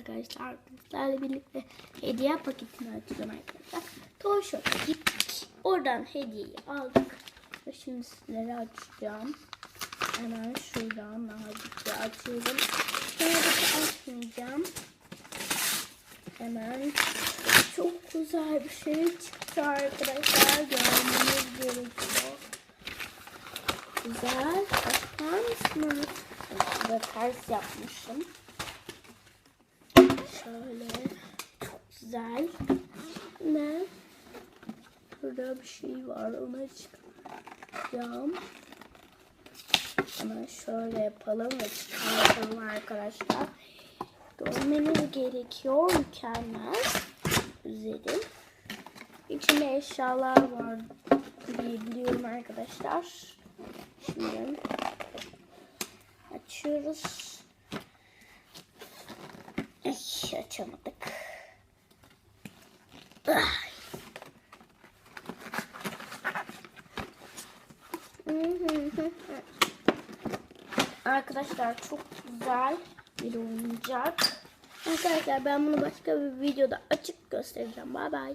arkadaşlar. Sizlerle birlikte hediye paketini açacağım arkadaşlar. Shop'a gittik. Oradan hediyeyi aldık. Ve şimdi sizlere açacağım. Hemen şuradan nazikçe açıyorum. Şuradaki açmayacağım. Hemen çok güzel bir şey çıktı arkadaşlar. Görmeniz gerekiyor. Güzel. Bakar mısınız? Burada ters yapmışım. Şöyle. Çok güzel. Ne? Burada bir şey var. Onu çıkaracağım. Hemen şöyle yapalım ve çıkartalım arkadaşlar. Görmeniz gerekiyor. Mükemmel. Üzerim. İçinde eşyalar var diye biliyorum arkadaşlar. Şimdi açıyoruz. Ay, açamadık. Ay. Arkadaşlar çok güzel bir oyuncak. Arkadaşlar ben bunu başka bir videoda açık göstereceğim. Bay bay.